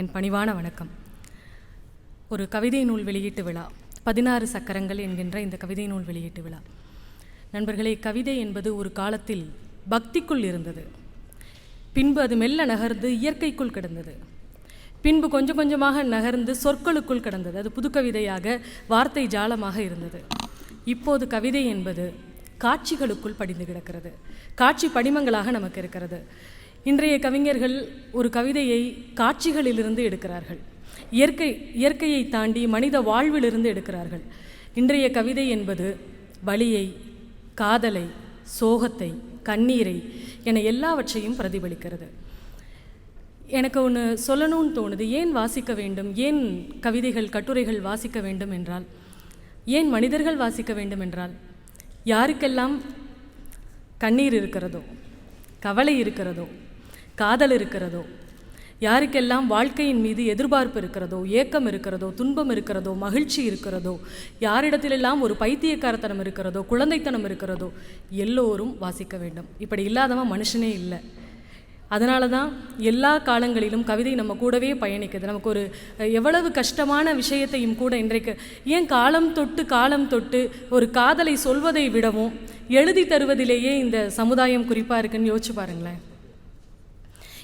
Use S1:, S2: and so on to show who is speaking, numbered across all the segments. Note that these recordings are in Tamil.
S1: என் பணிவான வணக்கம். ஒரு கவிதை நூல் வெளியீட்டு விழா பதினாறு சக்கரங்கள் என்கின்ற இந்த கவிதை நூல் வெளியீட்டு விழா. நண்பர்களே கவிதை என்பது ஒரு காலத்தில் பக்திக்குள் இருந்தது. பின்பு அது மெல்ல நகர்ந்து இயற்கைக்குள் கிடந்தது. பின்பு கொஞ்சம் கொஞ்சமாக நகர்ந்து சொற்களுக்குள் கிடந்தது. அது புதுக்கவிதையாக வார்த்தை ஜாலமாக இருந்தது. இப்போது கவிதை என்பது காட்சிகளுக்குள் படிந்து கிடக்கிறது. காட்சி படிமங்களாக நமக்கு இருக்கிறது. இன்றைய கவிஞர்கள் ஒரு கவிதையை காட்சிகளிலிருந்து எடுக்கிறார்கள். இயற்கை இயற்கையை தாண்டி மனித வாழ்விலிருந்து எடுக்கிறார்கள். இன்றைய கவிதை என்பது வலியை காதலை சோகத்தை கண்ணீரை என எல்லாவற்றையும் பிரதிபலிக்கிறது. எனக்கு ஒன்று சொல்லணும்னு தோணுது. ஏன் வாசிக்க வேண்டும்? ஏன் கவிதைகள் கட்டுரைகள் வாசிக்க வேண்டும் என்றால்? ஏன் மனிதர்கள் வாசிக்க வேண்டும் என்றால்? யாருக்கெல்லாம் கண்ணீர் இருக்கிறதோ கவலை இருக்கிறதோ காதல் இருக்கிறதோ யாருக்கெல்லாம் வாழ்க்கையின் மீது எதிர்பார்ப்பு இருக்கிறதோ ஏக்கம் இருக்கிறதோ துன்பம் இருக்கிறதோ மகிழ்ச்சி இருக்கிறதோ யாரிடத்திலெல்லாம் ஒரு பைத்தியக்காரத்தனம் இருக்கிறதோ குழந்தைத்தனம் இருக்கிறதோ எல்லோரும் வாசிக்க வேண்டும். இப்படி இல்லாதவன் மனுஷனே இல்லை. அதனால தான் எல்லா காலங்களிலும் கவிதை நம்ம கூடவே பயணிக்குது. நமக்கு ஒரு எவ்வளவு கஷ்டமான விஷயத்தையும் கூட இன்றைக்கு ஏன் காலம் தொட்டு காலம் தொட்டு ஒரு காதலை சொல்வதை விடவும் எழுதி தருவதிலேயே இந்த சமுதாயம் குறிப்பாக இருக்குன்னு யோசிச்சு பாருங்களேன்.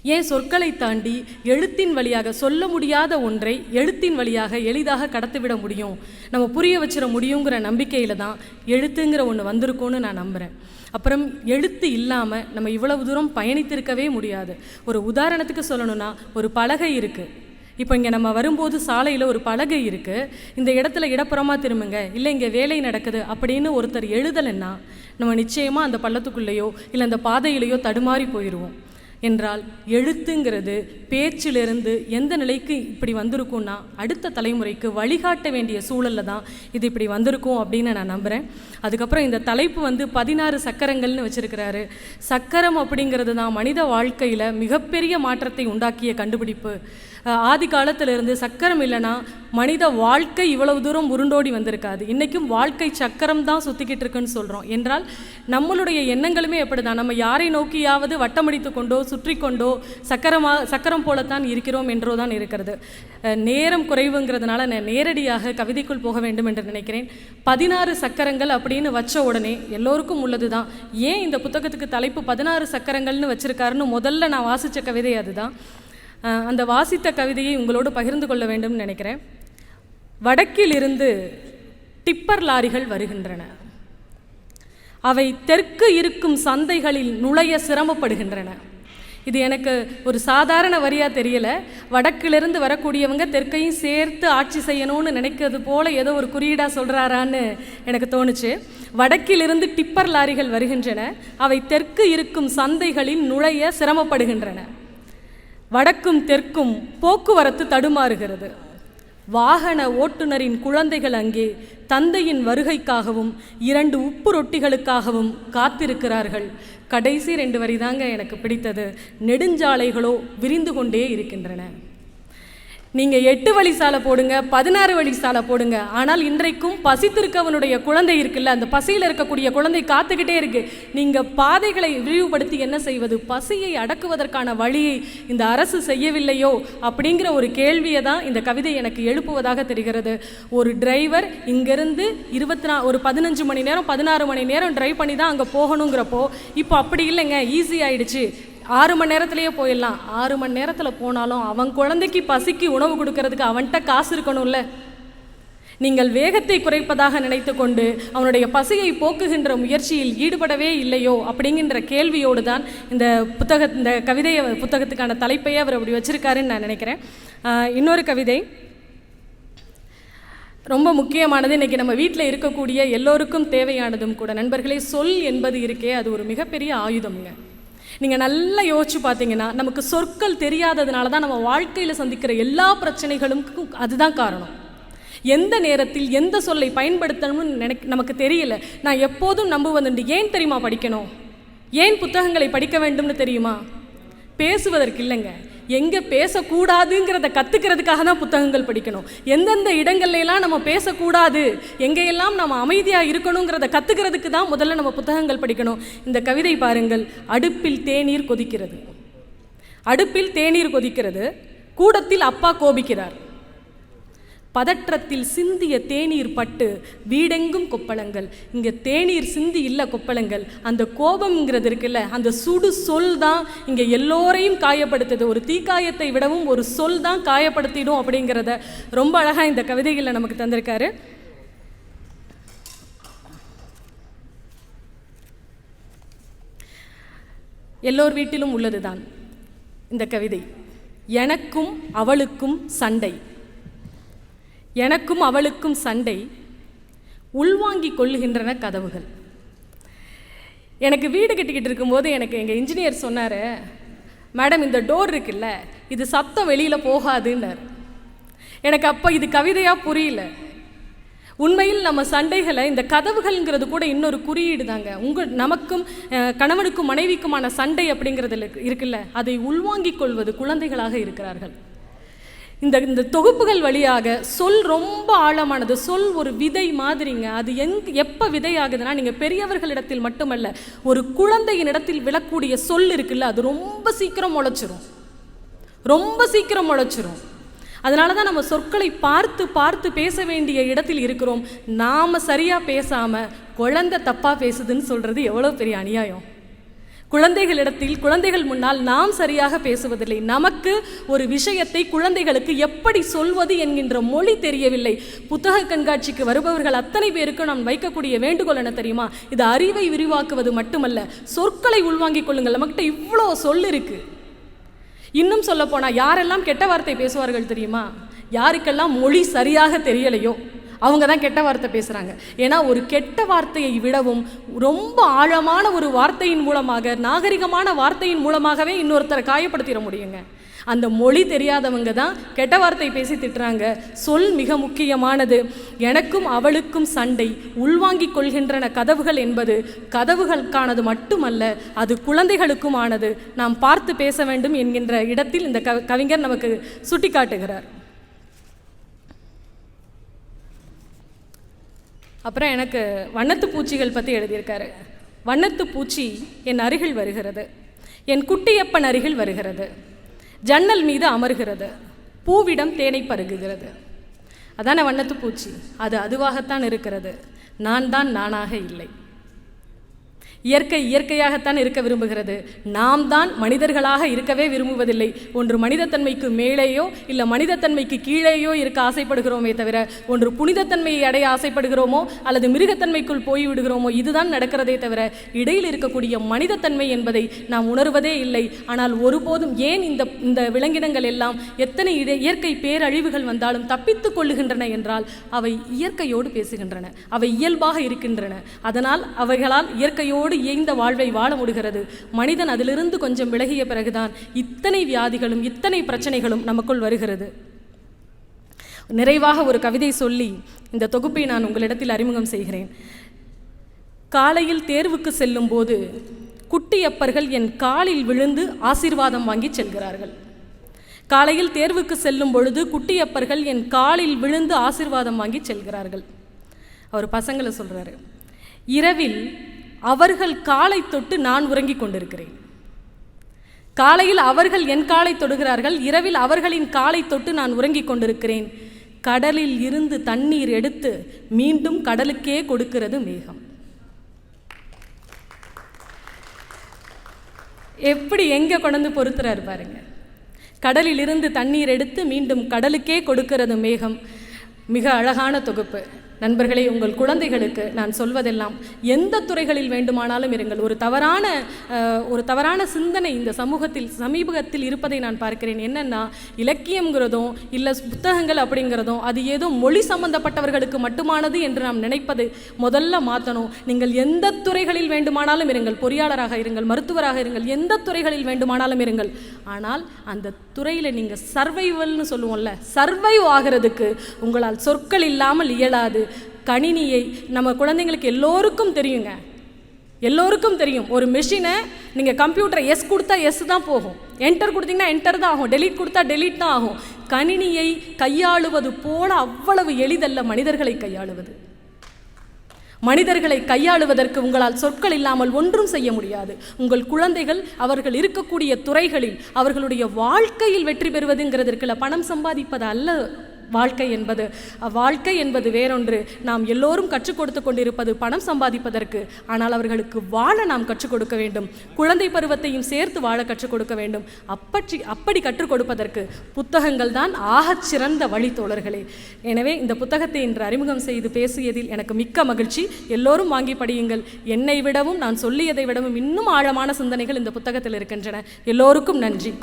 S1: ஏன் சொற்களை தாண்டி எழுத்தின் வழியாக சொல்ல முடியாத ஒன்றை எழுத்தின் வழியாக எளிதாக கடத்திவிட முடியும்? நம்ம புரிய வச்சிட முடியுங்கிற நம்பிக்கையில் தான் எழுத்துங்கிற ஒன்று வந்திருக்கும்னு நான் நம்புகிறேன் அப்புறம் எழுத்து இல்லாமல் நம்ம இவ்வளவு தூரம் பயணித்திருக்கவே முடியாது. ஒரு உதாரணத்துக்கு சொல்லணும்னா ஒரு பலகை இருக்குது இப்போ இங்கே நம்ம வரும்போது சாலையில் ஒரு பலகை இருக்குது இந்த இடத்துல இடப்புறமா திரும்புங்க இல்லை இங்கே வேலை நடக்குது அப்படின்னு ஒருத்தர் எழுதலைன்னா நம்ம நிச்சயமாக அந்த பள்ளத்துக்குள்ளேயோ இல்லை அந்த பாதையிலேயோ தடுமாறி போயிடுவோம் என்றால் எழுத்துங்கிறது பேச்சிலிருந்து எந்த நிலைக்கு இப்படி வந்திருக்கும்னா அடுத்த தலைமுறைக்கு வழிகாட்ட வேண்டிய சூழலில் தான் இது இப்படி வந்திருக்கும் அப்படின்னு நான் நம்புகிறேன் அதுக்கப்புறம் இந்த தலைப்பு வந்து பதினாறு சக்கரங்கள்னு வச்சிருக்கிறாரு. சக்கரம் அப்படிங்கிறது தான் மனித வாழ்க்கையில் மிகப்பெரிய மாற்றத்தை உண்டாக்கிய கண்டுபிடிப்பு. ஆதி காலத்திலிருந்து சக்கரம் இல்லைன்னா மனித வாழ்க்கை இவ்வளவு தூரம் உருண்டோடி வந்திருக்காது. இன்றைக்கும் வாழ்க்கை சக்கரம் தான் சுற்றிக்கிட்டு இருக்குன்னு சொல்கிறோம் என்றால் நம்மளுடைய எண்ணங்களுமே எப்படி தான் நம்ம யாரை நோக்கியாவது வட்டமடித்து கொண்டோ சுற்றி கொண்டோ சக்கரமாக சக்கரம் போலத்தான் இருக்கிறோம் என்றோ தான் இருக்கிறது. நேரம் குறைவுங்கிறதுனால நான் நேரடியாக கவிதைக்குள் போக வேண்டும் என்று நினைக்கிறேன். பதினாறு சக்கரங்கள் அப்படின்னு வச்ச உடனே எல்லோருக்கும் உள்ளது தான் ஏன் இந்த புத்தகத்துக்கு தலைப்பு பதினாறு சக்கரங்கள்னு வச்சுருக்காருன்னு முதல்ல நான் வாசித்த கவிதை அதுதான். அந்த வாசித்த கவிதையை உங்களோடு பகிர்ந்து கொள்ள வேண்டும்னு நினைக்கிறேன். வடக்கிலிருந்து டிப்பர் லாரிகள் வருகின்றன. அவை தெற்கு இருக்கும் சந்தைகளில் நுழைய சிரமப்படுகின்றன. இது எனக்கு ஒரு சாதாரண வரியாக தெரியல. வடக்கிலிருந்து வரக்கூடியவங்க தெற்கையும் சேர்த்து ஆட்சி செய்யணும்னு நினைக்கிறது போல ஏதோ ஒரு குறியீடாக சொல்கிறாரான்னு எனக்கு தோணுச்சு. வடக்கிலிருந்து டிப்பர் லாரிகள் வருகின்றன. அவை தெற்கு இருக்கும் சந்தைகளில் நுழைய சிரமப்படுகின்றன. வடக்கும் தெற்கும் போக்குவரத்து தடுமாறுகிறது. வாகன ஓட்டுநரின் குழந்தைகள் அங்கே தந்தையின் வருகைக்காகவும் இரண்டு உப்பு ரொட்டிகளுக்காகவும் காத்திருக்கிறார்கள். கடைசி ரெண்டு வரிதாங்க எனக்கு பிடித்தது. நெடுஞ்சாலைகளோ விரிந்து கொண்டே இருக்கின்றன. நீங்கள் எட்டு வழி சாலை போடுங்க பதினாறு வழி சாலை போடுங்க. ஆனால் இன்றைக்கும் பசித்திருக்கவனுடைய குழந்தை இருக்குல்ல அந்த பசியில் இருக்கக்கூடிய குழந்தை காத்துக்கிட்டே இருக்கு. நீங்கள் பாதைகளை விரிவுபடுத்தி என்ன செய்வது? பசியை அடக்குவதற்கான வழியை இந்த அரசு செய்யவில்லையோ அப்படிங்கிற ஒரு கேள்வியை தான் இந்த கவிதை எனக்கு எழுப்புவதாக தெரிகிறது. ஒரு டிரைவர் இங்கேருந்து இருபத்தி நா ஒரு பதினஞ்சு மணி நேரம் பதினாறு மணி நேரம் டிரைவ் பண்ணி தான் அங்கே போகணுங்கிறப்போ இப்போ அப்படி இல்லைங்க ஈஸி ஆயிடுச்சு. ஆறு மணி நேரத்துலேயே போயிடலாம். ஆறு மணி நேரத்தில் போனாலும் அவன் குழந்தைக்கு பசிக்கு உணவு கொடுக்கறதுக்கு அவன்கிட்ட காசு இருக்கணும்ல. நீங்கள் வேகத்தை குறைப்பதாக நினைத்து கொண்டு அவனுடைய பசியை போக்குகின்ற முயற்சியில் ஈடுபடவே இல்லையோ அப்படிங்கின்ற கேள்வியோடு தான் இந்த புத்தக இந்த கவிதையை புத்தகத்துக்கான தலைப்பையே அவர் அப்படி வச்சிருக்காருன்னு நான் நினைக்கிறேன். இன்னொரு கவிதை. ரொம்ப முக்கியமானது. இன்றைக்கி நம்ம வீட்டில் இருக்கக்கூடிய எல்லோருக்கும் தேவையானதும் கூட. நண்பர்களே சொல் என்பது இருக்கே. அது ஒரு மிகப்பெரிய ஆயுதம்ங்க. நீங்கள் நல்லா யோசிச்சு பார்த்தீங்கன்னா நமக்கு சொற்கள் தெரியாததுனால தான் நம்ம வாழ்க்கையில் சந்திக்கிற எல்லா பிரச்சனைகளுக்கும் அதுதான் காரணம். எந்த நேரத்தில் எந்த சொல்லை பயன்படுத்தணும்னு நினைக்க நமக்கு தெரியல. நான் எப்போதும் நம்புவதுண்டு ஏன் தெரியுமா படிக்கணும்? ஏன் புத்தகங்களை படிக்க வேண்டும்னு தெரியுமா? பேசுவதற்கு இல்லைங்க. எங்கே பேசக்கூடாதுங்கிறத கற்றுக்கிறதுக்காக தான் புத்தகங்கள் படிக்கணும். எந்தெந்த இடங்கள்லாம் நம்ம பேசக்கூடாது எங்கெல்லாம் நம்ம அமைதியாக இருக்கணுங்கிறத கற்றுக்கிறதுக்கு தான் முதல்ல நம்ம புத்தகங்கள் படிக்கணும். இந்த கவிதை பாருங்கள் அடுப்பில் தேநீர் கொதிக்கிறது. அடுப்பில் தேநீர் கொதிக்கிறது கூடத்தில் அப்பா கோபிக்கிறார். பதற்றத்தில் சிந்திய தேநீர் பட்டு வீடெங்கும் கொப்பளங்கள். இங்கே தேநீர் சிந்தி இல்லை கொப்பளங்கள். அந்த கோபம்ங்கிறது இருக்குல்ல அந்த சுடு சொல் தான் இங்கே எல்லோரையும் காயப்படுத்துது. ஒரு தீக்காயத்தை விடவும் ஒரு சொல் தான் காயப்படுத்திடும் அப்படிங்கிறத ரொம்ப அழகாக இந்த கவிதைகளில் நமக்கு தந்திருக்காரு. எல்லோர் வீட்டிலும் உள்ளதுதான் இந்த கவிதை. எனக்கும் அவளுக்கும் சண்டை. எனக்கும் அவளுக்கும் சண்டை. உள்வாங்கிக் கொள்ளுகின்றன கதவுகள். எனக்கு வீடு கட்டிக்கிட்டு இருக்கும்போது எனக்கு எங்கள் இன்ஜினியர் சொன்னார் மேடம் இந்த டோர் இருக்குல்ல இது சத்தம் வெளியில் போகாதுன்னார். எனக்கு அப்போ இது கவிதையாக புரியல. உண்மையில் நம்ம சண்டைகளை இந்த கதவுகள்ங்கிறது கூட இன்னொரு குறியீடு தாங்க உங்கள் நமக்கும் கணவனுக்கும் மனைவிக்குமான சண்டை அப்படிங்கிறது இருக்குல்ல அதை உள்வாங்கிக் கொள்வது குழந்தைகளாக இருக்கிறார்கள். இந்த இந்த தொகுப்புகள் வழியாக சொல் ரொம்ப ஆழமானது சொல் ஒரு விதை மாதிரிங்க. அது எங் எப்போ விதையாகுதுன்னா நீங்கள் பெரியவர்களிடத்தில் மட்டுமல்ல ஒரு குழந்தையின் இடத்தில் விழக்கூடிய சொல் இருக்குல்ல அது ரொம்ப சீக்கிரம் முளைச்சிரும். ரொம்ப சீக்கிரம் முளைச்சிரும். அதனால தான் நம்ம சொற்களை பார்த்து பார்த்து பேச வேண்டிய இடத்தில் இருக்கிறோம். நாம் சரியாக பேசாமல் குழந்தை தப்பாக பேசுதுன்னு சொல்கிறது எவ்வளோ பெரிய அநியாயம். குழந்தைகளிடத்தில் குழந்தைகள் முன்னால் நாம் சரியாக பேசுவதில்லை. நமக்கு ஒரு விஷயத்தை குழந்தைகளுக்கு எப்படி சொல்வது என்கின்ற மொழி தெரியவில்லை. புத்தக கண்காட்சிக்கு வருபவர்கள் அத்தனை பேருக்கும் நாம் வைக்கக்கூடிய வேண்டுகோள் என தெரியுமா? இது அறிவை விரிவாக்குவது மட்டுமல்ல. சொற்களை உள்வாங்கிக் கொள்ளுங்கள். நம்மகிட்ட இவ்வளோ சொல் இருக்கு. இன்னும் சொல்ல போனால் யாரெல்லாம் கெட்ட வார்த்தை பேசுவார்கள் தெரியுமா? யாருக்கெல்லாம் மொழி சரியாக தெரியலையோ? அவங்க தான் கெட்ட வார்த்தை பேசுகிறாங்க ஏன்னா ஒரு கெட்ட வார்த்தையை விடவும் ரொம்ப ஆழமான ஒரு வார்த்தையின் மூலமாக நாகரிகமான வார்த்தையின் மூலமாகவே இன்னொருத்தரை காயப்படுத்திட முடியுங்க. அந்த மொழி தெரியாதவங்க தான் கெட்ட வார்த்தை பேசி திட்டுறாங்க. சொல் மிக முக்கியமானது. எனக்கும் அவளுக்கும் சண்டை உள்வாங்கிக் கொள்கின்றன கதவுகள் என்பது கதவுகளுக்கானது மட்டுமல்ல அது குழந்தைகளுக்குமானது. நாம் பார்த்து பேச வேண்டும் என்கின்ற இடத்தில் இந்த கவிஞர் நமக்கு சுட்டிக்காட்டுகிறார். அப்புறம் எனக்கு வண்ணத்து பூச்சிகள் பற்றி எழுதியிருக்காரு. வண்ணத்து பூச்சி என் அருகில் வருகிறது. என் குட்டியப்பன் அருகில் வருகிறது. ஜன்னல் மீது அமர்கிறது. பூவிடம் தேனை பருகுகிறது. அதான வண்ணத்து பூச்சி? அது அதுவாகத்தான் இருக்கிறது. நான் தான் நானாக இல்லை. இயற்கை இயற்கையாகத்தான் இருக்க விரும்புகிறது. நாம் தான் மனிதர்களாக இருக்கவே விரும்புவதில்லை. ஒன்று மனிதத்தன்மைக்கு மேலேயோ இல்லை மனிதத்தன்மைக்கு கீழேயோ இருக்க ஆசைப்படுகிறோமே தவிர ஒன்று புனிதத்தன்மையை அடைய ஆசைப்படுகிறோமோ அல்லது மிருகத்தன்மைக்குள் போய் விடுகிறோமோ இதுதான் நடக்கிறதே தவிர இடையில் இருக்கக்கூடிய மனிதத்தன்மை என்பதை நாம் உணர்வதே இல்லை. ஆனால் ஒருபோதும் ஏன் இந்த இந்த விலங்கினங்கள் எல்லாம் எத்தனை இட- இயற்கை பேரழிவுகள் வந்தாலும் தப்பித்துக் கொள்ளுகின்றன என்றால் அவை இயற்கையோடு பேசுகின்றன. அவை இயல்பாக இருக்கின்றன. அதனால் அவைகளால் இயற்கையோடு இயைந்த வாழ்வை வாழ முடிகிறது. மனிதன் அதிலிருந்து கொஞ்சம் விலகிய பிறகுதான் இத்தனை வியாதிகளும் இத்தனை பிரச்சனைகளும் நமக்குள் வருகிறது. நிறைவாக ஒரு கவிதை சொல்லி இந்த தொகுப்பை நான் உங்களிடத்தில் அறிமுகம் செய்கிறேன். காலையில் தேர்வுக்கு செல்லும் போது குட்டியப்பர்கள் என் காலில் விழுந்து ஆசீர்வாதம் வாங்கி செல்கிறார்கள். காலையில் தேர்வுக்கு செல்லும் பொழுது குட்டியப்பர்கள் என் காலில் விழுந்து ஆசீர்வாதம் வாங்கி செல்கிறார்கள். அவர் பசங்களை சொல்றாரு இரவில் அவர்கள் காலை தொட்டு நான் உறங்கிக் கொண்டிருக்கிறேன். காலையில் அவர்கள் என் காலை தொடுகிறார்கள் இரவில் அவர்களின் காலை தொட்டு நான் உறங்கிக் கொண்டிருக்கிறேன். கடலில் இருந்து தண்ணீர் எடுத்து மீண்டும் கடலுக்கே கொடுக்கிறது மேகம். எப்படி எங்கே கொண்டு பொறுத்துறாரு பாருங்க. கடலில் இருந்து தண்ணீர் எடுத்து மீண்டும் கடலுக்கே கொடுக்கிறது மேகம். மிக அழகான தொகுப்பு. நண்பர்களே உங்கள் குழந்தைகளுக்கு நான் சொல்வதெல்லாம் எந்த துறைகளில் வேண்டுமானாலும் இருங்கள். ஒரு தவறான ஒரு தவறான சிந்தனை இந்த சமூகத்தில் சமீபத்தில் இருப்பதை நான் பார்க்கிறேன். என்னென்னா இலக்கியங்கிறதும் இல்லை புத்தகங்கள் அப்படிங்கிறதும் அது ஏதோ மொழி சம்பந்தப்பட்டவர்களுக்கு மட்டுமானது என்று நாம் நினைப்பது முதல்ல மாற்றணும் நீங்கள் எந்த துறைகளில் வேண்டுமானாலும் இருங்கள். பொறியாளராக இருங்கள் மருத்துவராக இருங்கள் எந்த துறைகளில் வேண்டுமானாலும் இருங்கள். ஆனால் அந்த துறையில் நீங்கள் சர்வைவல்னு சொல்லுவோம்ல சர்வைவ் ஆகிறதுக்கு உங்களால் சொற்கள் இல்லாமல் இயலாது. கணினியை நம்ம குழந்தைங்களுக்கு எல்லோருக்கும் தெரியுங்க. எல்லோருக்கும் தெரியும். ஒரு மிஷினை நீங்கள் கம்ப்யூட்டரை எஸ் கொடுத்தா எஸ் தான் போகும். என்டர் கொடுத்தீங்கன்னா என்டர் தான் ஆகும். டெலீட் கொடுத்தா டெலீட் தான் ஆகும். கணினியை கையாளுவது போல அவ்வளவு எளிதல்ல மனிதர்களை கையாளுவது. மனிதர்களை கையாளுவதற்கு உங்களால் சொற்கள் இல்லாமல் ஒன்றும் செய்ய முடியாது. உங்கள் குழந்தைகள் அவர்கள் இருக்கக்கூடிய துறைகளில் அவர்களுடைய வாழ்க்கையில் வெற்றி பெறுவதுங்கிறதற்குல பணம் சம்பாதிப்பது அல்ல. வாழ்க்கை என்பது வாழ்க்கை என்பது வேறொன்று. நாம் எல்லோரும் கற்றுக் கொடுத்து கொண்டிருப்பது பணம் சம்பாதிப்பதற்கு. ஆனால் அவர்களுக்கு வாழ நாம் கற்றுக் கொடுக்க வேண்டும். குழந்தை பருவத்தையும் சேர்த்து வாழ கற்றுக் கொடுக்க வேண்டும். அப்பற்றி அப்படி கற்றுக் கொடுப்பதற்கு புத்தகங்கள் தான் ஆகச் சிறந்த வழி தோழர்களே. எனவே இந்த புத்தகத்தை இன்று அறிமுகம் செய்து பேசியதில் எனக்கு மிக்க மகிழ்ச்சி. எல்லோரும் வாங்கி படியுங்கள். என்னை விடவும் நான் சொல்லியதை விடவும் இன்னும் ஆழமான சிந்தனைகள் இந்த புத்தகத்தில் இருக்கின்றன. எல்லோருக்கும் நன்றி.